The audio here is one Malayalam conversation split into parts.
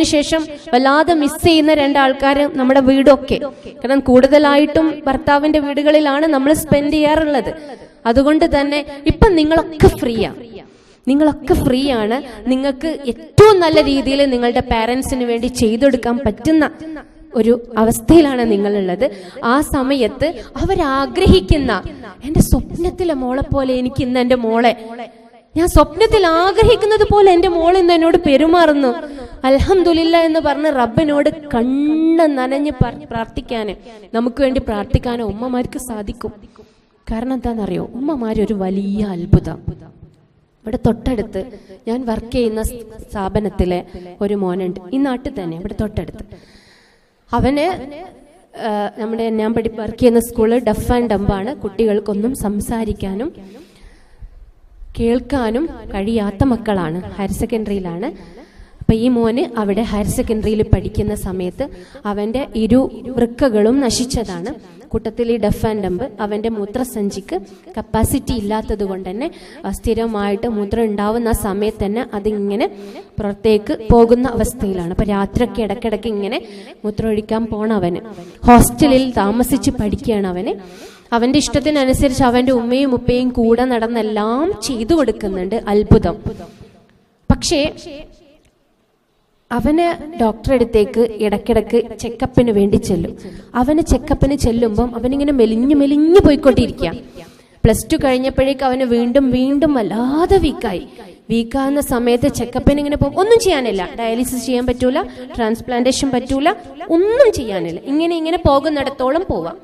കല്യാണത്തിന് ശേഷം വല്ലാതെ മിസ് ചെയ്യുന്ന രണ്ടാൾക്കാർ നമ്മുടെ വീടൊക്കെ. കാരണം കൂടുതലായിട്ടും ഭർത്താവിന്റെ വീടുകളിലാണ് നമ്മൾ സ്പെൻഡ് ചെയ്യാറുള്ളത്. അതുകൊണ്ട് തന്നെ ഇപ്പൊ നിങ്ങളൊക്കെ ഫ്രീയാ നിങ്ങളൊക്കെ ഫ്രീ ആണ്. നിങ്ങൾക്ക് ഏറ്റവും നല്ല രീതിയിൽ നിങ്ങളുടെ പാരൻസിന് വേണ്ടി ചെയ്തെടുക്കാൻ പറ്റുന്ന ഒരു അവസ്ഥയിലാണ് നിങ്ങളുള്ളത്. ആ സമയത്ത് അവരാഗ്രഹിക്കുന്ന എന്റെ സ്വപ്നത്തിലെ മോളെ പോലെ എനിക്ക് ഇന്ന് എന്റെ മോളെ ഞാൻ സ്വപ്നത്തിൽ ആഗ്രഹിക്കുന്നത് പോലെ എന്റെ മോൾ ഇന്ന് എന്നോട് പെരുമാറുന്നു. അലഹമില്ല എന്ന് പറഞ്ഞ് റബ്ബിനോട് കണ്ണ നനഞ്ഞ് പ്രാർത്ഥിക്കാന്. നമുക്ക് വേണ്ടി പ്രാർത്ഥിക്കാനോ ഉമ്മമാർക്ക് സാധിക്കും. കാരണം എന്താണെന്നറിയോ? ഉമ്മമാരൊരു വലിയ അത്ഭുതം. ഇവിടെ തൊട്ടടുത്ത് ഞാൻ വർക്ക് ചെയ്യുന്ന സ്ഥാപനത്തിലെ ഒരു മോനുണ്ട്. ഈ നാട്ടിൽ തന്നെ ഇവിടെ തൊട്ടടുത്ത്. അവന് നമ്മുടെ ഞാൻ പഠി വർക്ക് ചെയ്യുന്ന സ്കൂൾ ഡഫ് ആൻഡ് ഡമ്പാണ് കുട്ടികൾക്കൊന്നും സംസാരിക്കാനും കേൾക്കാനും കഴിയാത്ത മക്കളാണ്. ഹയർ സെക്കൻഡറിയിലാണ് അപ്പൊ ഈ മോന് അവിടെ ഹയർ സെക്കൻഡറിയിൽ പഠിക്കുന്ന സമയത്ത് അവന്റെ ഇരു വൃക്കകളും നശിച്ചതാണ്. കൂട്ടത്തിൽ ഈ ഡഫ് ആൻഡ് ഡംബ് അവന്റെ മൂത്രസഞ്ചിക്ക് കപ്പാസിറ്റി ഇല്ലാത്തത് കൊണ്ട് തന്നെ സ്ഥിരമായിട്ട് മൂത്രം ഉണ്ടാവുന്ന ആ സമയത്ത് തന്നെ അതിങ്ങനെ പുറത്തേക്ക് പോകുന്ന അവസ്ഥയിലാണ്. അപ്പൊ രാത്രിയൊക്കെ ഇടയ്ക്കിടയ്ക്ക് ഇങ്ങനെ മൂത്രം ഒഴിക്കാൻ അവന് ഹോസ്റ്റലിൽ താമസിച്ച് പഠിക്കുകയാണ് അവന്. അവന്റെ ഇഷ്ടത്തിനനുസരിച്ച് അവന്റെ ഉമ്മയും ഉപ്പയും കൂടെ നടന്നെല്ലാം ചെയ്തു കൊടുക്കുന്നുണ്ട്. അത്ഭുതം. പക്ഷേ അവന് ഡോക്ടറെ അടുത്തേക്ക് ചെക്കപ്പിന് വേണ്ടി ചെല്ലും. അവന് ചെക്കപ്പിന് ചെല്ലുമ്പം അവനിങ്ങനെ മെലിഞ്ഞു മെലിഞ്ഞു പോയിക്കൊണ്ടിരിക്കുക പ്ലസ് ടു കഴിഞ്ഞപ്പോഴേക്ക് അവന് വീണ്ടും വീണ്ടും വല്ലാതെ വീക്കായി വീക്കാവുന്ന സമയത്ത് ചെക്കപ്പിന് ഇങ്ങനെ പോകും. ഒന്നും ചെയ്യാനില്ല. ഡയാലിസിസ് ചെയ്യാൻ പറ്റൂല. ട്രാൻസ്പ്ലാന്റേഷൻ പറ്റൂല. ഒന്നും ചെയ്യാനില്ല. ഇങ്ങനെ ഇങ്ങനെ പോകുന്നിടത്തോളം പോവാം.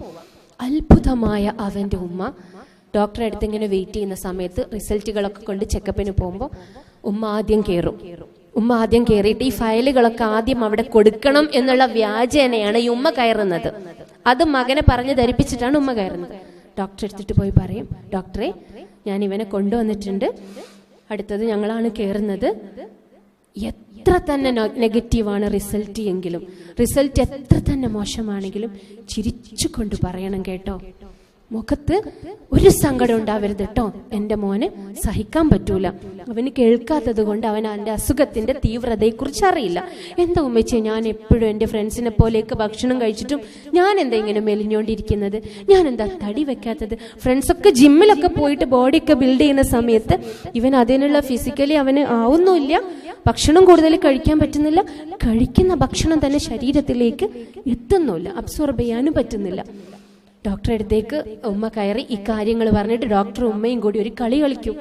അത്ഭുതമായ അവന്റെ ഉമ്മ. ഡോക്ടറെ അടുത്ത് ഇങ്ങനെ വെയിറ്റ് ചെയ്യുന്ന സമയത്ത് റിസൾട്ടുകളൊക്കെ കൊണ്ട് ചെക്കപ്പിന് പോകുമ്പോൾ ഉമ്മ ആദ്യം കയറും ഉമ്മ ആദ്യം കയറിയിട്ട് ഈ ഫയലുകളൊക്കെ ആദ്യം അവിടെ കൊടുക്കണം എന്നുള്ള വ്യാജേനയാണ് ഈ ഉമ്മ കയറുന്നത്. അത് മകനെ പറഞ്ഞ് ധരിപ്പിച്ചിട്ടാണ് ഉമ്മ കയറുന്നത്. ഡോക്ടറെ എടുത്തിട്ട് പോയി പറയും ഡോക്ടറെ ഞാൻ ഇവനെ കൊണ്ടുവന്നിട്ടുണ്ട്. അടുത്തത് ഞങ്ങളാണ് കയറുന്നത് എത്ര തന്നെ നെഗറ്റീവാണ് റിസൾട്ട് എങ്കിലും റിസൾട്ട് എത്ര തന്നെ മോശമാണെങ്കിലും ചിരിച്ചുകൊണ്ട് പറയണം കേട്ടോ. മുഖത്ത് ഒരു സങ്കടം ഉണ്ടാവരുത് കേട്ടോ എന്റെ മോന് സഹിക്കാൻ പറ്റൂല. അവന് കേൾക്കാത്തത് കൊണ്ട് അവൻ അവന്റെ അസുഖത്തിന്റെ തീവ്രതയെക്കുറിച്ച് അറിയില്ല. എന്താ ഉമ്മച്ചേ ഞാൻ എപ്പോഴും എന്റെ ഫ്രണ്ട്സിനെ പോലെയൊക്കെ ഭക്ഷണം കഴിച്ചിട്ടും ഞാൻ എന്താ ഇങ്ങനെ മെലിഞ്ഞോണ്ടിരിക്കുന്നത്? ഞാൻ എന്താ തടി വെക്കാത്തത്? ഫ്രണ്ട്സൊക്കെ ജിമ്മിലൊക്കെ പോയിട്ട് ബോഡിയൊക്കെ ബിൽഡ് ചെയ്യുന്ന സമയത്ത് ഇവൻ അതിനുള്ള ഫിസിക്കലി അവന് ആവുന്നുമില്ല. ഭക്ഷണം കൂടുതൽ കഴിക്കാൻ പറ്റുന്നില്ല. കഴിക്കുന്ന ഭക്ഷണം തന്നെ ശരീരത്തിലേക്ക് എത്തുന്നില്ല അബ്സോർബ് ചെയ്യാനും പറ്റുന്നില്ല. ഡോക്ടറെ അടുത്തേക്ക് ഉമ്മ കയറി ഈ കാര്യങ്ങൾ പറഞ്ഞിട്ട് ഡോക്ടർ ഉമ്മയും കൂടി ഒരു കളി കളിക്കും.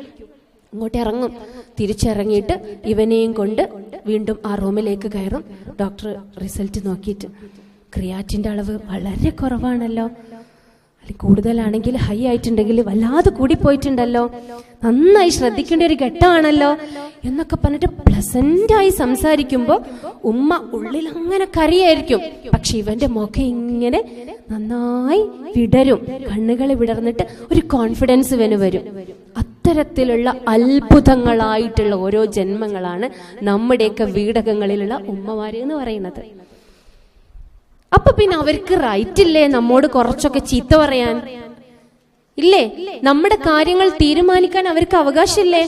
ഇങ്ങോട്ട് ഇറങ്ങും. തിരിച്ചിറങ്ങിയിട്ട് ഇവനെയും കൊണ്ട് വീണ്ടും ആ റൂമിലേക്ക് കയറും. ഡോക്ടർ റിസൾട്ട് നോക്കിയിട്ട് ക്രിയാറ്റിന്റെ അളവ് വളരെ കുറവാണല്ലോ. അല്ലെങ്കിൽ കൂടുതലാണെങ്കിൽ ഹൈ ആയിട്ടുണ്ടെങ്കിൽ വല്ലാതെ കൂടി പോയിട്ടുണ്ടല്ലോ നന്നായി ശ്രദ്ധിക്കേണ്ട ഒരു ഘട്ടമാണല്ലോ എന്നൊക്കെ പറഞ്ഞിട്ട് പ്ലസന്റ് ആയി സംസാരിക്കുമ്പോൾ ഉമ്മ ഉള്ളിൽ അങ്ങനെ കറിയായിരിക്കും പക്ഷെ ഇവന്റെ മുഖം ഇങ്ങനെ നന്നായി വിടരും. കണ്ണുകൾ വിടർന്നിട്ട് ഒരു കോൺഫിഡൻസ് ഇവന് വരും. അത്തരത്തിലുള്ള അത്ഭുതങ്ങളായിട്ടുള്ള ഓരോ ജന്മങ്ങളാണ് നമ്മുടെയൊക്കെ വീടകങ്ങളിലുള്ള ഉമ്മമാര് എന്ന് പറയുന്നത്. അപ്പൊ പിന്നെ അവർക്ക് റൈറ്റ് ഇല്ലേ നമ്മോട് കുറച്ചൊക്കെ ചീത്ത പറയാൻ? ഇല്ലേ? നമ്മുടെ കാര്യങ്ങൾ തീരുമാനിക്കാൻ അവർക്ക് അവകാശമില്ലേ?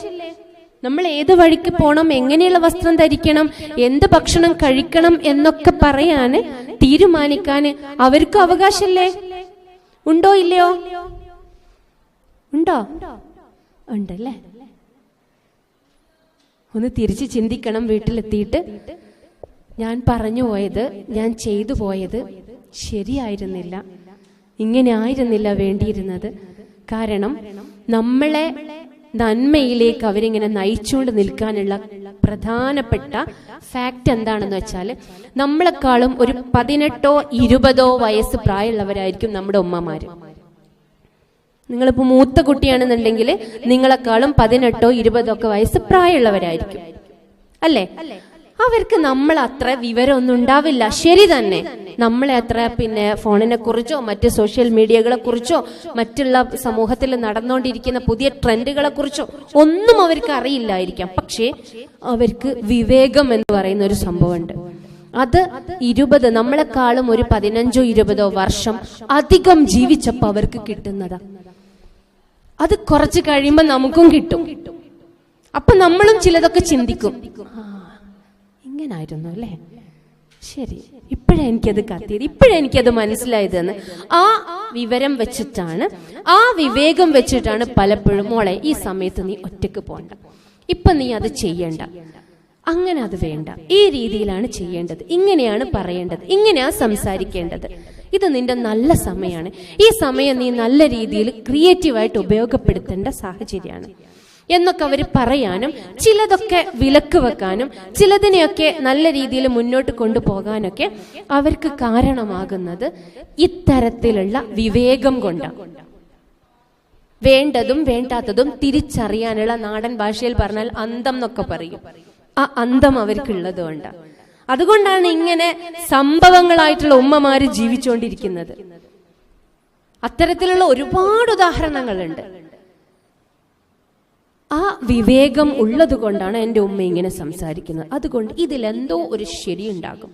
നമ്മൾ ഏത് വഴിക്ക് പോണം എങ്ങനെയുള്ള വസ്ത്രം ധരിക്കണം എന്ത് ഭക്ഷണം കഴിക്കണം എന്നൊക്കെ പറയാന് തീരുമാനിക്കാന് അവർക്ക് അവകാശമില്ലേ? ഉണ്ടോ ഇല്ലയോ? ഉണ്ടോ? ഉണ്ടല്ലേ? ഒന്ന് തിരിച്ച് ചിന്തിക്കണം വീട്ടിലെത്തിയിട്ട്. ഞാൻ പറഞ്ഞു പോയത് ഞാൻ ചെയ്തു പോയത് ശരിയായിരുന്നില്ല. ഇങ്ങനെ ആയിരുന്നില്ല വേണ്ടിയിരുന്നത്. കാരണം നമ്മളെ നന്മയിലേക്ക് അവരിങ്ങനെ നയിച്ചുകൊണ്ട് നിൽക്കാനുള്ള പ്രധാനപ്പെട്ട ഫാക്ട് എന്താണെന്ന് വെച്ചാൽ നമ്മളെക്കാളും ഒരു പതിനെട്ടോ ഇരുപതോ വയസ്സ് പ്രായമുള്ളവരായിരിക്കും നമ്മുടെ ഉമ്മമാര്. നിങ്ങളിപ്പോ മൂത്ത കുട്ടിയാണെന്നുണ്ടെങ്കിൽ നിങ്ങളെക്കാളും പതിനെട്ടോ ഇരുപതോ ഒക്കെ വയസ്സ് പ്രായമുള്ളവരായിരിക്കും. അല്ലേ? അവർക്ക് നമ്മൾ അത്ര വിവരമൊന്നും ഉണ്ടാവില്ല. ശരി തന്നെ. നമ്മളെ അത്ര പിന്നെ ഫോണിനെ കുറിച്ചോ മറ്റ് സോഷ്യൽ മീഡിയകളെ കുറിച്ചോ മറ്റുള്ള സമൂഹത്തിൽ നടന്നുകൊണ്ടിരിക്കുന്ന പുതിയ ട്രെൻഡുകളെ കുറിച്ചോ ഒന്നും അവർക്ക് അറിയില്ലായിരിക്കാം. പക്ഷേ അവർക്ക് വിവേകം എന്ന് പറയുന്ന ഒരു സംഭവമുണ്ട്. അത് ഇരുപത് നമ്മളെക്കാളും ഒരു പതിനഞ്ചോ ഇരുപതോ വർഷം അധികം ജീവിച്ചപ്പോ അവർക്ക് കിട്ടുന്നതാ. അത് കുറച്ച് കഴിയുമ്പോൾ നമുക്കും കിട്ടും. അപ്പൊ നമ്മളും ചിലതൊക്കെ ചിന്തിക്കും. അങ്ങനായിരുന്നു അല്ലേ? ശരി ഇപ്പോഴാ എനിക്കത് കത്തിയത് ഇപ്പോഴാ എനിക്കത് മനസ്സിലായതെന്ന് ആ വിവരം വെച്ചിട്ടാണ് ആ വിവേകം വെച്ചിട്ടാണ് പലപ്പോഴും മോളെ ഈ സമയത്ത് നീ ഒറ്റയ്ക്ക് പോണ്ട ഇപ്പൊ നീ അത് ചെയ്യണ്ട. അങ്ങനെ അത് വേണ്ട. ഈ രീതിയിലാണ് ചെയ്യേണ്ടത്. ഇങ്ങനെയാണ് പറയേണ്ടത്. ഇങ്ങനെയാ സംസാരിക്കേണ്ടത്. ഇത് നിന്റെ നല്ല സമയമാണ്. ഈ സമയം നീ നല്ല രീതിയിൽ ക്രിയേറ്റീവായിട്ട് ഉപയോഗപ്പെടുത്തേണ്ട സാഹചര്യമാണ്. എന്നൊക്കെ അവർ പറയാനും ചിലതൊക്കെ വിലക്ക് വെക്കാനും ചിലതിനെയൊക്കെ നല്ല രീതിയിൽ മുന്നോട്ട് കൊണ്ടുപോകാനൊക്കെ അവർക്ക് കാരണമാകുന്നത് ഇത്തരത്തിലുള്ള വിവേകം കൊണ്ടാണ് വേണ്ടതും വേണ്ടാത്തതും തിരിച്ചറിയാനുള്ള നാടൻ ഭാഷയിൽ പറഞ്ഞാൽ അന്തം എന്നൊക്കെ പറയും. ആ അന്തം അവർക്കുള്ളത് കൊണ്ടാണ് അതുകൊണ്ടാണ് ഇങ്ങനെ സംഭവങ്ങളായിട്ടുള്ള ഉമ്മമാര് ജീവിച്ചുകൊണ്ടിരിക്കുന്നത് അത്തരത്തിലുള്ള ഒരുപാട് ഉദാഹരണങ്ങളുണ്ട്. ആ വിവേകം ഉള്ളത് കൊണ്ടാണ് എന്റെ ഉമ്മ ഇങ്ങനെ സംസാരിക്കുന്നത്. അതുകൊണ്ട് ഇതിലെന്തോ ഒരു ശരിയുണ്ടാകും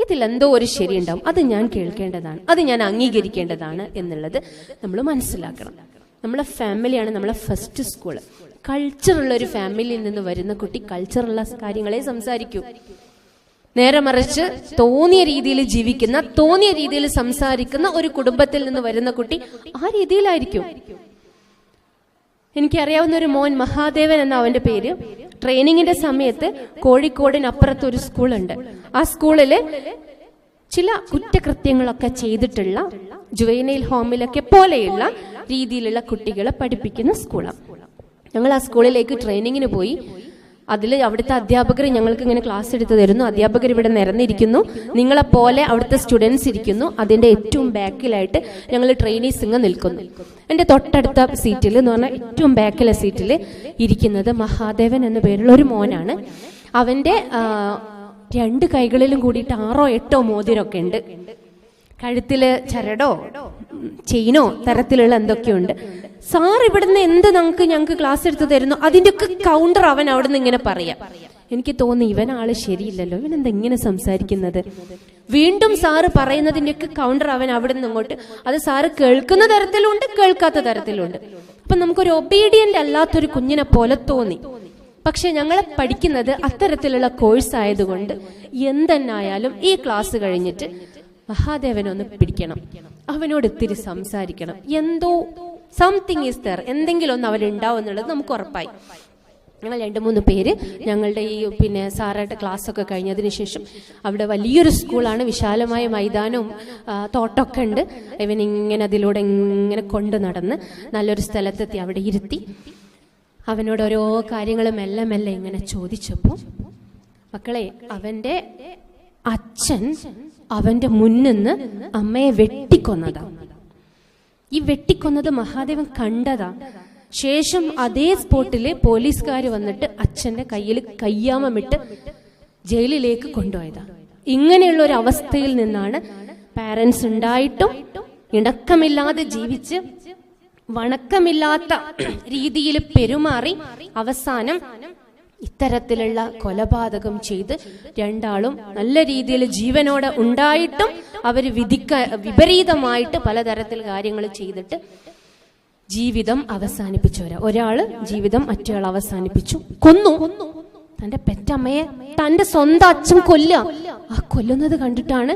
ഇതിലെന്തോ ഒരു ശരിയുണ്ടാകും അത് ഞാൻ കേൾക്കേണ്ടതാണ്. അത് ഞാൻ അംഗീകരിക്കേണ്ടതാണ് എന്നുള്ളത് നമ്മൾ മനസ്സിലാക്കണം. നമ്മളെ ഫാമിലിയാണ് നമ്മളെ ഫസ്റ്റ് സ്കൂൾ. കൾച്ചറുള്ള ഒരു ഫാമിലിയിൽ നിന്ന് വരുന്ന കുട്ടി കൾച്ചറുള്ള കാര്യങ്ങളെ സംസാരിക്കൂ. നേരെ മറിച്ച് തോന്നിയ രീതിയിൽ ജീവിക്കുന്ന തോന്നിയ രീതിയിൽ സംസാരിക്കുന്ന ഒരു കുടുംബത്തിൽ നിന്ന് വരുന്ന കുട്ടി ആ രീതിയിലായിരിക്കും. എനിക്കറിയാവുന്ന ഒരു മോൻ മഹാദേവൻ എന്ന അവന്റെ പേര് ട്രെയിനിങ്ങിന്റെ സമയത്ത് കോഴിക്കോടിനപ്പുറത്ത് ഒരു സ്കൂളുണ്ട്. ആ സ്കൂളിൽ ചില കുറ്റകൃത്യങ്ങളൊക്കെ ചെയ്തിട്ടുള്ള ജുവൈനയിൽ ഹോമിലൊക്കെ പോലെയുള്ള രീതിയിലുള്ള കുട്ടികളെ പഠിപ്പിക്കുന്ന സ്കൂളാണ് ഞങ്ങൾ ആ സ്കൂളിലേക്ക് ട്രെയിനിങ്ങിന് പോയി അതിൽ അവിടുത്തെ അധ്യാപകർ ഞങ്ങൾക്ക് ഇങ്ങനെ ക്ലാസ് എടുത്തു തരുന്നു. അധ്യാപകർ ഇവിടെ നിരന്നിരിക്കുന്നു. നിങ്ങളെപ്പോലെ അവിടുത്തെ സ്റ്റുഡൻസ് ഇരിക്കുന്നു. അതിന്റെ ഏറ്റവും ബാക്കിലായിട്ട് ഞങ്ങൾ ട്രെയിനീസ് ഇങ്ങ് നിൽക്കുന്നു. എന്റെ തൊട്ടടുത്ത സീറ്റിൽ എന്ന് പറഞ്ഞാൽ ഏറ്റവും ബാക്കിലെ സീറ്റിൽ ഇരിക്കുന്നത് മഹാദേവൻ എന്ന പേരുള്ള ഒരു മോനാണ്. അവന്റെ രണ്ട് കൈകളിലും കൂടിയിട്ട് ആറോ എട്ടോ മോതിരമൊക്കെ ഉണ്ട്. കഴുത്തിൽ ചരടോ ചെയിനോ തരത്തിലുള്ള എന്തൊക്കെയുണ്ട്? സാർ ഇവിടുന്ന് എന്ത് നമുക്ക് ഞങ്ങൾക്ക് ക്ലാസ് എടുത്ത് തരുന്നു? അതിന്റെയൊക്കെ കൗണ്ടർ അവൻ അവിടുന്ന് ഇങ്ങനെ പറയാം. എനിക്ക് തോന്നി ഇവൻ ആൾ ശരിയില്ലല്ലോ. ഇവൻ എന്താ ഇങ്ങനെ സംസാരിക്കുന്നത്? വീണ്ടും സാറ് പറയുന്നതിന്റെയൊക്കെ കൗണ്ടർ അവൻ അവിടുന്ന് ഇങ്ങോട്ട്. അത് സാറ് കേൾക്കുന്ന തരത്തിലുണ്ട് കേൾക്കാത്ത തരത്തിലുണ്ട്. അപ്പൊ നമുക്കൊരു ഒബീഡിയന്റ് അല്ലാത്തൊരു കുഞ്ഞിനെ പോലെ തോന്നി. പക്ഷെ ഞങ്ങൾ പഠിക്കുന്നത് അത്തരത്തിലുള്ള കോഴ്സ് ആയതുകൊണ്ട് എന്തെന്നായാലും ഈ ക്ലാസ് കഴിഞ്ഞിട്ട് മഹാദേവനെ ഒന്ന് പിടിക്കണം. അവനോട് ഇത്തിരി സംസാരിക്കണം. എന്തോ സംതിങ് ഈസ് ദർ എന്തെങ്കിലും ഒന്ന് അവരുണ്ടാവും എന്നുള്ളത് നമുക്ക് ഉറപ്പായി. ഞങ്ങൾ രണ്ട് മൂന്ന് പേര് ഞങ്ങളുടെ ഈ പിന്നെ സാറായിട്ട് ക്ലാസ് ഒക്കെ കഴിഞ്ഞതിന് ശേഷം അവിടെ വലിയൊരു സ്കൂളാണ് വിശാലമായ മൈതാനവും തോട്ടമൊക്കെ ഉണ്ട്. ഇവൻ ഇങ്ങനെ അതിലൂടെ ഇങ്ങനെ കൊണ്ടു നടന്ന് നല്ലൊരു സ്ഥലത്തെത്തി അവിടെ ഇരുത്തി അവനോട് ഓരോ കാര്യങ്ങളും മെല്ലെ മെല്ലെ ഇങ്ങനെ ചോദിച്ചപ്പോൾ മക്കളെ അവന്റെ അച്ഛൻ അവന്റെ മുന്നിന്ന് അമ്മയെ വെട്ടിക്കൊന്നതാ. ഈ വെട്ടിക്കൊന്നത് മഹാദേവൻ കണ്ടതാ. ശേഷം അതേ സ്പോട്ടിൽ പോലീസുകാർ വന്നിട്ട് അച്ഛന്റെ കയ്യിൽ കയ്യാമമിട്ട് ജയിലിലേക്ക് കൊണ്ടുപോയതാ. ഇങ്ങനെയുള്ള ഒരു അവസ്ഥയിൽ നിന്നാണ് പാരൻസ് ഉണ്ടായിട്ടും ഇണക്കമില്ലാതെ ജീവിച്ച് വണക്കമില്ലാത്ത രീതിയിൽ പെരുമാറി അവസാനം ഇത്തരത്തിലുള്ള കൊലപാതകം ചെയ്ത് രണ്ടാളും നല്ല രീതിയിൽ ജീവനോടെ ഉണ്ടായിട്ടും അവർ വിധിക്ക വിപരീതമായിട്ട് പലതരത്തിൽ കാര്യങ്ങൾ ചെയ്തിട്ട് ജീവിതം അവസാനിപ്പിച്ചവരാ. ഒരാൾ ജീവിതം മറ്റൊരാൾ അവസാനിപ്പിച്ചു. കൊന്നു. തന്റെ പെറ്റമ്മയെ തന്റെ സ്വന്തം അച്ഛൻ കൊല്ല ആ കൊല്ലുന്നത് കണ്ടിട്ടാണ്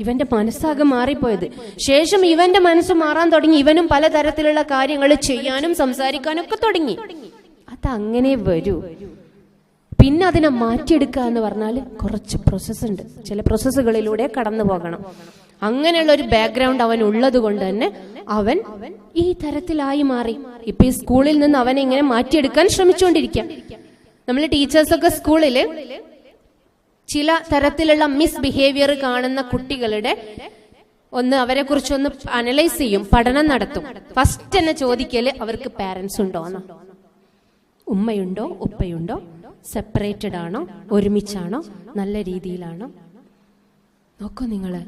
ഇവന്റെ മനസ്സാകെ മാറിപ്പോയത്. ശേഷം ഇവന്റെ മനസ്സ് മാറാൻ തുടങ്ങി. ഇവനും പലതരത്തിലുള്ള കാര്യങ്ങൾ ചെയ്യാനും സംസാരിക്കാനും ഒക്കെ തുടങ്ങി. അതങ്ങനെ വരൂ. പിന്നെ അതിനെ മാറ്റിയെടുക്കുക എന്ന് പറഞ്ഞാൽ കുറച്ച് പ്രോസസ്സ് ഉണ്ട്. ചില പ്രോസസ്സുകളിലൂടെ കടന്നു പോകണം. അങ്ങനെയുള്ള ഒരു ബാക്ക്ഗ്രൗണ്ട് അവൻ ഉള്ളത് കൊണ്ട് തന്നെ അവൻ ഈ തരത്തിലായി മാറി. ഇപ്പൊ ഈ സ്കൂളിൽ നിന്ന് അവനെ ഇങ്ങനെ മാറ്റിയെടുക്കാൻ ശ്രമിച്ചുകൊണ്ടിരിക്കുക നമ്മൾ ടീച്ചേഴ്സൊക്കെ സ്കൂളിൽ ചില തരത്തിലുള്ള മിസ് ബിഹേവിയർ കാണുന്ന കുട്ടികളുടെ ഒന്ന് അവരെ കുറിച്ച് ഒന്ന് അനലൈസ് ചെയ്യും പഠനം നടത്തും. ഫസ്റ്റ് തന്നെ ചോദിക്കൽ അവർക്ക് പാരന്റ്സ് ഉണ്ടോ എന്നാ? ഉമ്മയുണ്ടോ? ഉപ്പയുണ്ടോ? സെപ്പറേറ്റഡ് ആണോ? ഒരുമിച്ചാണോ? നല്ല രീതിയിലാണോ? നോക്കൂ നിങ്ങൾ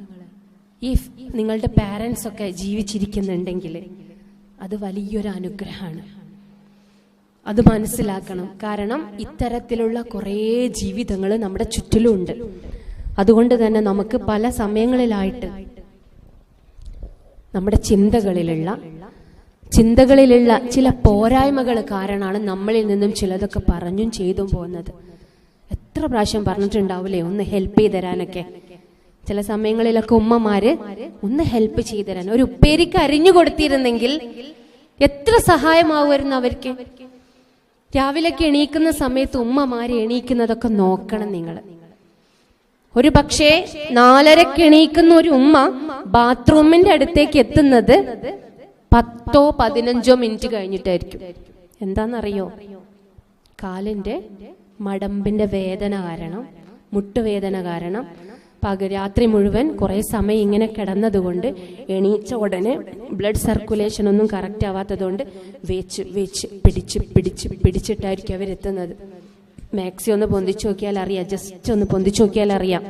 ഇഫ് നിങ്ങളുടെ പാരൻസ് ഒക്കെ ജീവിച്ചിരിക്കുന്നുണ്ടെങ്കിൽ അത് വലിയൊരു അനുഗ്രഹമാണ്. അത് മനസ്സിലാക്കണം. കാരണം ഇത്തരത്തിലുള്ള കുറേ ജീവിതങ്ങൾ നമ്മുടെ ചുറ്റിലുമുണ്ട് അതുകൊണ്ട് തന്നെ നമുക്ക് പല സമയങ്ങളിലായിട്ട് നമ്മുടെ ചിന്തകളിലുള്ള ചിന്തകളിലുള്ള ചില പോരായ്മകൾ കാരണമാണ് നമ്മളിൽ നിന്നും ചിലതൊക്കെ പറഞ്ഞും ചെയ്തും പോകുന്നത്. എത്ര പ്രാവശ്യം പറഞ്ഞിട്ടുണ്ടാവില്ലേ ഒന്ന് ഹെൽപ്പ് ചെയ്ത് തരാനൊക്കെ ചില സമയങ്ങളിലൊക്കെ ഉമ്മമാര് ഒന്ന് ഹെൽപ്പ് ചെയ്തു തരാൻ ഒരു ഉപ്പേരിക്ക് അരിഞ്ഞു കൊടുത്തിരുന്നെങ്കിൽ എത്ര സഹായമാവുമായിരുന്നു അവർക്ക്? രാവിലെയൊക്കെ എണീക്കുന്ന സമയത്ത് ഉമ്മമാര് എണീക്കുന്നതൊക്കെ നോക്കണം നിങ്ങൾ ഒരു പക്ഷേ നാലരക്ക് എണീക്കുന്ന ഒരു ഉമ്മ ബാത്റൂമിന്റെ അടുത്തേക്ക് എത്തുന്നത് പത്തോ പതിനഞ്ചോ മിനിറ്റ് കഴിഞ്ഞിട്ടായിരിക്കും. എന്താണെന്നറിയോ? കാലിന്റെ മടമ്പിന്റെ വേദന കാരണം മുട്ടുവേദന കാരണം പക രാത്രി മുഴുവൻ കുറെ സമയം ഇങ്ങനെ കിടന്നതുകൊണ്ട് എണീച്ച ഉടനെ ബ്ലഡ് സർക്കുലേഷൻ ഒന്നും കറക്റ്റ് ആവാത്തതുകൊണ്ട് വെച്ച് വെച്ച് പിടിച്ച് പിടിച്ച് പിടിച്ചിട്ടായിരിക്കും അവരെത്തുന്നത്. മാക്സി ഒന്ന് പൊന്തിച്ചു നോക്കിയാൽ അറിയാം ജസ്റ്റ് ഒന്ന് പൊന്തിച്ചു നോക്കിയാൽ അറിയാം.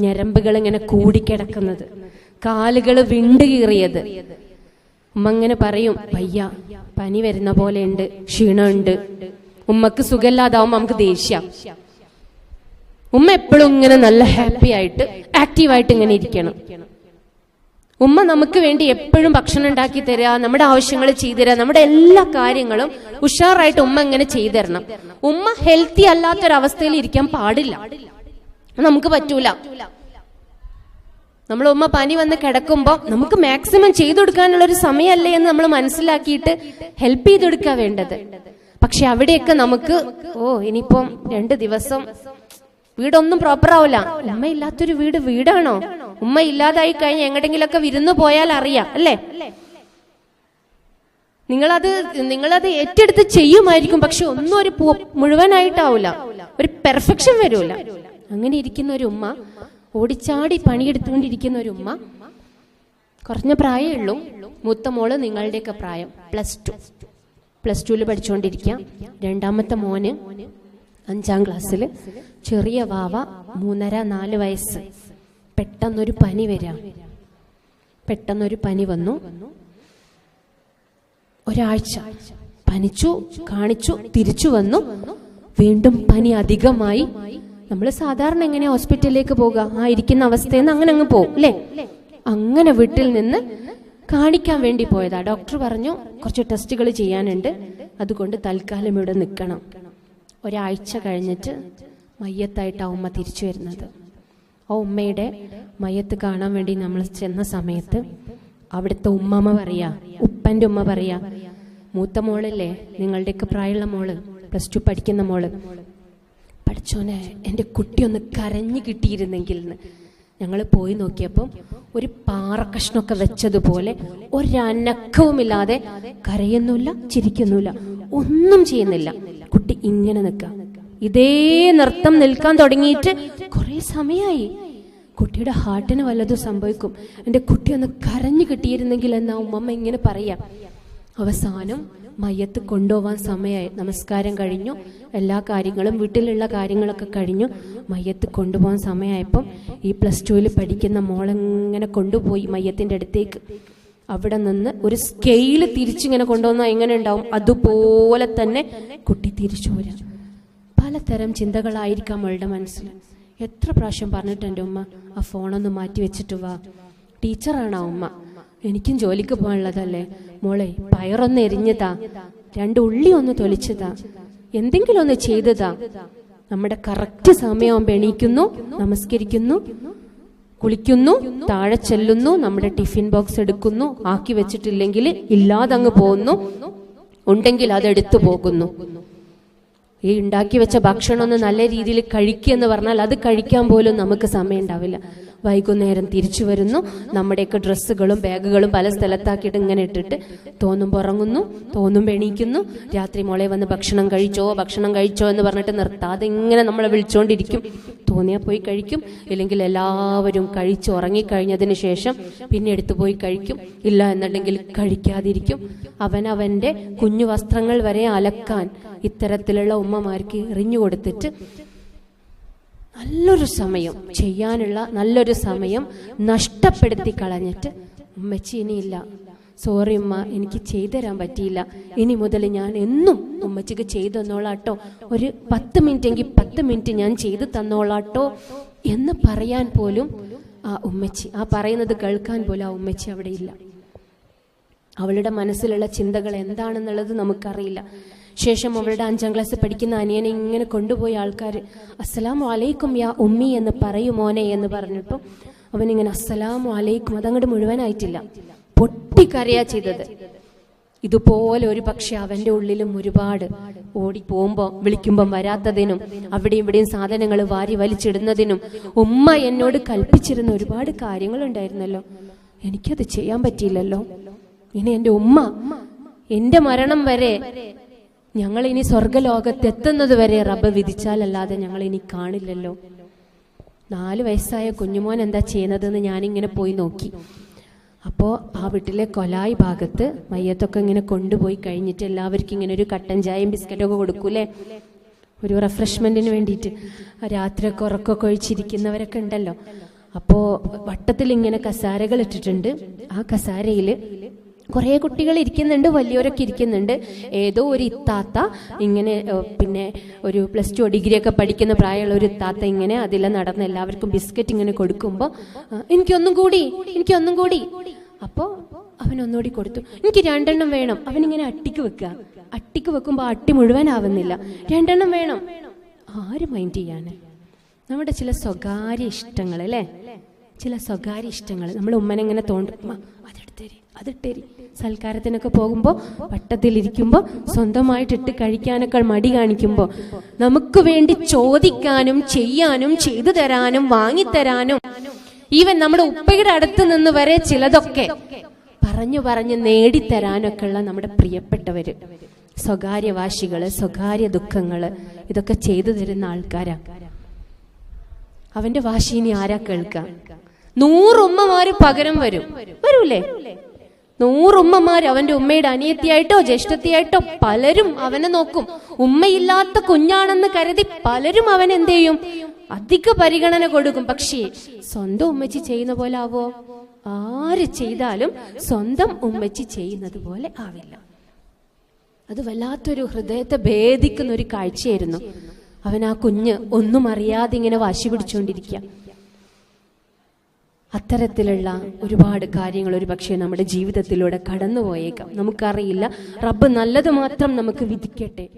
ഞരമ്പുകൾ ഇങ്ങനെ കൂടിക്കിടക്കുന്നത്. കാലുകൾ വിണ്ട് കീറിയത്. ഉമ്മ ഇങ്ങനെ പറയും വയ്യ പനി വരുന്ന പോലെ ഉണ്ട് ക്ഷീണമുണ്ട്. ഉമ്മക്ക് സുഖമില്ലാതാവുമ്പോ നമുക്ക് ദേഷ്യം. ഉമ്മ എപ്പോഴും ഇങ്ങനെ നല്ല ഹാപ്പി ആയിട്ട് ആക്റ്റീവായിട്ട് ഇങ്ങനെ ഇരിക്കണം. ഉമ്മ നമുക്ക് വേണ്ടി എപ്പോഴും ഭക്ഷണം ഉണ്ടാക്കി തരിക നമ്മുടെ ആവശ്യങ്ങൾ ചെയ്തു നമ്മുടെ എല്ലാ കാര്യങ്ങളും ഉഷാറായിട്ട് ഉമ്മ ഇങ്ങനെ ചെയ്തു തരണം. ഉമ്മ ഹെൽത്തി അല്ലാത്തൊരവസ്ഥയിൽ ഇരിക്കാൻ പാടില്ല. നമുക്ക് പറ്റൂല. നമ്മൾ ഉമ്മ പനി വന്ന് കിടക്കുമ്പോൾ നമുക്ക് മാക്സിമം ചെയ്തു കൊടുക്കാനുള്ള ഒരു സമയമല്ലേ എന്ന് നമ്മൾ മനസ്സിലാക്കിയിട്ട് ഹെൽപ്പ് ചെയ്ത് കൊടുക്കുക വേണ്ടത്. പക്ഷെ അവിടെയൊക്കെ നമുക്ക് ഓ ഇനിയിപ്പം രണ്ട് ദിവസം വീടൊന്നും പ്രോപ്പർ ആവില്ല ഉമ്മ ഇല്ലാത്തൊരു വീട് വീടാണോ? ഉമ്മ ഇല്ലാതായി കഴിഞ്ഞാൽ എങ്ങടെങ്കിലൊക്കെ വിരുന്നു പോയാൽ അറിയാം അല്ലേ? നിങ്ങളത് നിങ്ങളത് ഏറ്റെടുത്ത് ചെയ്യുമായിരിക്കും പക്ഷെ ഒന്നും ഒരു മുഴുവനായിട്ടാവൂല. ഒരു പെർഫെക്ഷൻ വരൂല. അങ്ങനെ ഇരിക്കുന്ന ഒരു ഉമ്മ ഓടിച്ചാടി പണിയെടുത്തുകൊണ്ടിരിക്കുന്ന ഒരു ഉമ്മ കുറഞ്ഞ പ്രായമേ ഉള്ളൂ മൂത്ത മോൾ നിങ്ങളുടെയൊക്കെ പ്രായം. പ്ലസ് ടു പ്ലസ് ടുവിൽ പഠിച്ചുകൊണ്ടിരിക്കുക രണ്ടാമത്തെ മോന് അഞ്ചാം ക്ലാസ്സിൽ ചെറിയ വാവ മൂന്നര നാല് വയസ്സ്. പെട്ടെന്നൊരു പനി വരാം. പെട്ടെന്നൊരു പനി വന്നു. ഒരാഴ്ച പനിച്ചു കാണിച്ചു തിരിച്ചു വന്നു. വീണ്ടും പനി അധികമായി. നമ്മൾ സാധാരണ എങ്ങനെ ഹോസ്പിറ്റലിലേക്ക് പോകുക ആ ഇരിക്കുന്ന അവസ്ഥയിൽ നിന്ന് അങ്ങനെ അങ്ങ് പോകും അല്ലേ? അങ്ങനെ വീട്ടിൽ നിന്ന് കാണിക്കാൻ വേണ്ടി പോയതാ. ഡോക്ടർ പറഞ്ഞു കുറച്ച് ടെസ്റ്റുകൾ ചെയ്യാനുണ്ട്. അതുകൊണ്ട് തൽക്കാലം ഇവിടെ നിൽക്കണം. ഒരാഴ്ച കഴിഞ്ഞിട്ട് മയ്യത്തായിട്ട് ആ ഉമ്മ തിരിച്ചു വരുന്നത്. ആ ഉമ്മയുടെ മയ്യത്ത് കാണാൻ വേണ്ടി നമ്മൾ ചെന്ന സമയത്ത് അവിടുത്തെ ഉമ്മമ്മ പറയാ ഉപ്പന്റെ ഉമ്മ പറയാ മൂത്ത മോളല്ലേ നിങ്ങളുടെയൊക്കെ പ്രായമുള്ള മോൾ പ്ലസ് ടു പഠിക്കുന്ന മോൾ പഠിച്ചോനെ എന്റെ കുട്ടി ഒന്ന് കരഞ്ഞു കിട്ടിയിരുന്നെങ്കിൽ എന്ന് ഞങ്ങൾ പോയി നോക്കിയപ്പം ഒരു പാറക്കഷ്ണമൊക്കെ വെച്ചതുപോലെ ഒരനക്കവുമില്ലാതെ കരയുന്നില്ല ചിരിക്കുന്നില്ല ഒന്നും ചെയ്യുന്നില്ല. കുട്ടി ഇങ്ങനെ നിൽക്കുക ഇതേ നൃത്തം നിൽക്കാൻ തുടങ്ങിയിട്ട് കുറെ സമയമായി കുട്ടിയുടെ ഹാർട്ടിന് വല്ലതും സംഭവിക്കും. എന്റെ കുട്ടി ഒന്ന് കരഞ്ഞു കിട്ടിയിരുന്നെങ്കിൽ എന്നാ ഉമ്മമ്മ ഇങ്ങനെ പറയാം. അവസാനം മയ്യത്ത് കൊണ്ടുപോവാൻ സമയമായി നമസ്കാരം കഴിഞ്ഞു. എല്ലാ കാര്യങ്ങളും വീട്ടിലുള്ള കാര്യങ്ങളൊക്കെ കഴിഞ്ഞു. മയ്യത്ത് കൊണ്ടുപോകാൻ സമയമായപ്പം ഈ പ്ലസ് ടുവിൽ പഠിക്കുന്ന മോളെങ്ങനെ കൊണ്ടുപോയി മയ്യത്തിന്റെ അടുത്തേക്ക്. അവിടെ നിന്ന് ഒരു സ്കെയിൽ തിരിച്ചിങ്ങനെ കൊണ്ടുവന്നാൽ എങ്ങനെ ഉണ്ടാവും? അതുപോലെ തന്നെ കുട്ടി തിരിച്ചു വരാം. പലതരം ചിന്തകളായിരിക്കാം അവളുടെ മനസ്സിൽ. എത്ര പ്രാവശ്യം പറഞ്ഞിട്ട് എന്റെ ഉമ്മ ആ ഫോണൊന്ന് മാറ്റി വെച്ചിട്ട് വാ. ടീച്ചറാണ് ആ ഉമ്മ? എനിക്കും ജോലിക്ക് പോകാനുള്ളതല്ലേ? മോളെ പയറൊന്ന് എരിഞ്ഞതാ. രണ്ട് ഉള്ളി ഒന്ന് തൊലിച്ചതാ. എന്തെങ്കിലും ഒന്ന് ചെയ്തതാ. നമ്മുടെ കറക്റ്റ് സമയമാകുമ്പോൾ എണീക്കുന്നു നമസ്കരിക്കുന്നു കുളിക്കുന്നു താഴെ ചെല്ലുന്നു നമ്മുടെ ടിഫിൻ ബോക്സ് എടുക്കുന്നു ആക്കി വെച്ചിട്ടില്ലെങ്കിൽ ഇല്ലാതങ്ങ് പോകുന്നു ഉണ്ടെങ്കിൽ അതെടുത്തു പോകുന്നു. ഈ ഉണ്ടാക്കി വെച്ച ഭക്ഷണം ഒന്ന് നല്ല രീതിയിൽ കഴിക്കുക എന്ന് പറഞ്ഞാൽ അത് കഴിക്കാൻ പോലും നമുക്ക് സമയം ഉണ്ടാവില്ല. വൈകുന്നേരം തിരിച്ചു വരുന്നു. നമ്മുടെയൊക്കെ ഡ്രസ്സുകളും ബാഗുകളും പല സ്ഥലത്താക്കിയിട്ട് ഇങ്ങനെ ഇട്ടിട്ട് തോന്നും ഉറങ്ങുന്നു തോന്നും എണീക്കുന്നു. രാത്രി മോളെ വന്ന് ഭക്ഷണം കഴിച്ചോ ഭക്ഷണം കഴിച്ചോ എന്ന് പറഞ്ഞിട്ട് നിർത്താതെ ഇങ്ങനെ നമ്മളെ വിളിച്ചുകൊണ്ടിരിക്കും തോന്നിയാൽ പോയി കഴിക്കും. ഇല്ലെങ്കിൽ എല്ലാവരും കഴിച്ച് ഉറങ്ങിക്കഴിഞ്ഞതിന് ശേഷം പിന്നെ എടുത്തു പോയി കഴിക്കും. ഇല്ല എന്നുണ്ടെങ്കിൽ കഴിക്കാതിരിക്കും. അവനവന്റെ കുഞ്ഞു വസ്ത്രങ്ങൾ വരെ അലക്കാൻ ഇത്തരത്തിലുള്ള ഉമ്മമാർക്ക് എറിഞ്ഞു കൊടുത്തിട്ട് നല്ലൊരു സമയം ചെയ്യാനുള്ള നല്ലൊരു സമയം നഷ്ടപ്പെടുത്തി കളഞ്ഞിട്ട് ഉമ്മച്ചി ഇനിയില്ല. സോറി ഉമ്മ എനിക്ക് ചെയ്തു തരാൻ പറ്റിയില്ല. ഇനി മുതൽ ഞാൻ എന്നും ഉമ്മച്ചിക്ക് ചെയ്തു തന്നോളാട്ടോ. ഒരു പത്ത് മിനിറ്റ് എങ്കിൽ പത്ത് മിനിറ്റ് ഞാൻ ചെയ്തു തന്നോളാട്ടോ എന്ന് പറയാൻ പോലും ആ ഉമ്മച്ചി ആ പറയുന്നത് കേൾക്കാൻ പോലും ആ ഉമ്മച്ചി അവിടെ ഇല്ല. അവളുടെ മനസ്സിലുള്ള ചിന്തകൾ എന്താണെന്നുള്ളത് നമുക്കറിയില്ല. ശേഷം അവളുടെ അഞ്ചാം ക്ലാസ് പഠിക്കുന്ന അനിയനെ ഇങ്ങനെ കൊണ്ടുപോയി ആൾക്കാർ അസ്സലാം അലൈക്കും യാ ഉമ്മി എന്ന് പറയും മോനെ എന്ന് പറഞ്ഞപ്പോൾ അവനിങ്ങനെ അസ്സലാം അലൈക്കും അതങ്ങോട്ട് മുഴുവനായിട്ടില്ല. പൊട്ടിക്കറിയാ ചെയ്തത്. ഇതുപോലെ ഒരു പക്ഷെ അവന്റെ ഉള്ളിലും ഒരുപാട് ഓടി പോകുമ്പോൾ വിളിക്കുമ്പം വരാത്തതിനും അവിടെയും ഇവിടെയും സാധനങ്ങൾ വാരി വലിച്ചിടുന്നതിനും ഉമ്മ എന്നോട് കൽപ്പിച്ചിരുന്ന ഒരുപാട് കാര്യങ്ങളുണ്ടായിരുന്നല്ലോ. എനിക്കത് ചെയ്യാൻ പറ്റിയില്ലല്ലോ. ഇനി എന്റെ ഉമ്മ എന്റെ മരണം വരെ ഞങ്ങൾ ഇനി സ്വർഗലോകത്തെത്തുന്നത് വരെ റബ്ബ് വിധിച്ചാലല്ലാതെ ഞങ്ങൾ ഇനി കാണില്ലല്ലോ. നാല് വയസ്സായ കുഞ്ഞുമോൻ എന്താ ചെയ്യുന്നതെന്ന് ഞാനിങ്ങനെ പോയി നോക്കി. അപ്പോൾ ആ വീട്ടിലെ കൊലായി ഭാഗത്ത് മയ്യത്തൊക്കെ ഇങ്ങനെ കൊണ്ടുപോയി കഴിഞ്ഞിട്ട് എല്ലാവർക്കും ഇങ്ങനെ ഒരു കട്ടൻ ചായയും ബിസ്ക്കറ്റൊക്കെ കൊടുക്കൂലേ? ഒരു റിഫ്രഷ്മെന്റിന് വേണ്ടിയിട്ട്. രാത്രിയൊക്കെ ഉറക്കമൊക്കെ ഒഴിച്ചിരിക്കുന്നവരൊക്കെ ഉണ്ടല്ലോ. അപ്പോൾ വട്ടത്തിൽ ഇങ്ങനെ കസാരകൾ ഇട്ടിട്ടുണ്ട്. ആ കസാരയിൽ കുറേ കുട്ടികൾ ഇരിക്കുന്നുണ്ട് വലിയവരൊക്കെ ഇരിക്കുന്നുണ്ട്. ഏതോ ഒരു ഇത്താത്ത ഇങ്ങനെ പിന്നെ ഒരു പ്ലസ് ടു ഡിഗ്രി ഒക്കെ പഠിക്കുന്ന പ്രായമുള്ള ഒരു ഇത്താത്ത ഇങ്ങനെ അതെല്ലാം നടന്ന് എല്ലാവർക്കും ബിസ്ക്കറ്റ് ഇങ്ങനെ കൊടുക്കുമ്പോൾ എനിക്കൊന്നും കൂടി എനിക്കൊന്നും കൂടി. അപ്പോൾ അവൻ ഒന്നുകൂടി കൊടുത്തു. എനിക്ക് രണ്ടെണ്ണം വേണം. അവനിങ്ങനെ അട്ടിക്ക് വെക്കുക. അട്ടിക്ക് വെക്കുമ്പോൾ അട്ടി മുഴുവനാവുന്നില്ല. രണ്ടെണ്ണം വേണം. ആര് മൈൻഡ് ചെയ്യാണ്? നമ്മുടെ ചില സ്വകാര്യ ഇഷ്ടങ്ങൾ അല്ലേ? ചില സ്വകാര്യ ഇഷ്ടങ്ങൾ. നമ്മൾ ഉമ്മനെങ്ങനെ തോണ്ടും "ഉമ്മ, അതെടുത്തേരി അതിട്ടേരി. സൽക്കാരത്തിനൊക്കെ പോകുമ്പോൾ വട്ടത്തിലിരിക്കുമ്പോൾ സ്വന്തമായിട്ട് ഇട്ട് കഴിക്കാനൊക്കെ മടി കാണിക്കുമ്പോൾ നമുക്ക് വേണ്ടി ചോദിക്കാനും ചെയ്യാനും ചെയ്തു തരാനും വാങ്ങിത്തരാനും ഈവൻ നമ്മുടെ ഉപ്പയുടെ അടുത്ത് നിന്ന് വരെ ചിലതൊക്കെ പറഞ്ഞു പറഞ്ഞ് നേടിത്തരാനൊക്കെ ഉള്ള നമ്മുടെ പ്രിയപ്പെട്ടവര്. സ്വകാര്യവാശികൾ സ്വകാര്യ ദുഃഖങ്ങൾ ഇതൊക്കെ ചെയ്തു തരുന്ന ആൾക്കാരാ. അവന്റെ വാശി ഇനി ആരാ കേൾക്കാം? നൂറുമ്മമാര് പകരം വരും. വരൂലേ? നൂറുമ്മമാര് അവന്റെ ഉമ്മയുടെ അനിയത്തിയായിട്ടോ ജ്യേഷ്ഠത്തിയായിട്ടോ പലരും അവനെ നോക്കും. ഉമ്മയില്ലാത്ത കുഞ്ഞാണെന്ന് കരുതി പലരും അവൻ എന്ത് ചെയ്യും? അധിക പരിഗണന കൊടുക്കും. പക്ഷേ സ്വന്തം ഉമ്മച്ചി ചെയ്യുന്ന പോലെ ആവോ? ആര് ചെയ്താലും സ്വന്തം ഉമ്മച്ചി ചെയ്യുന്നത് പോലെ ആവില്ല. അത് വല്ലാത്തൊരു ഹൃദയത്തെ ഭേദിക്കുന്ന ഒരു കാഴ്ചയായിരുന്നു. അവൻ ആ കുഞ്ഞ് ഒന്നും അറിയാതെ ഇങ്ങനെ വാശി പിടിച്ചുകൊണ്ടിരിക്കുക. അത്തരത്തിലുള്ള ഒരുപാട് കാര്യങ്ങൾ ഒരു പക്ഷേ നമ്മുടെ ജീവിതത്തിലൂടെ കടന്നുപോയേക്കാം. നമുക്കറിയില്ല. റബ്ബ് നല്ലത് മാത്രം നമുക്ക് വിധിക്കട്ടെ.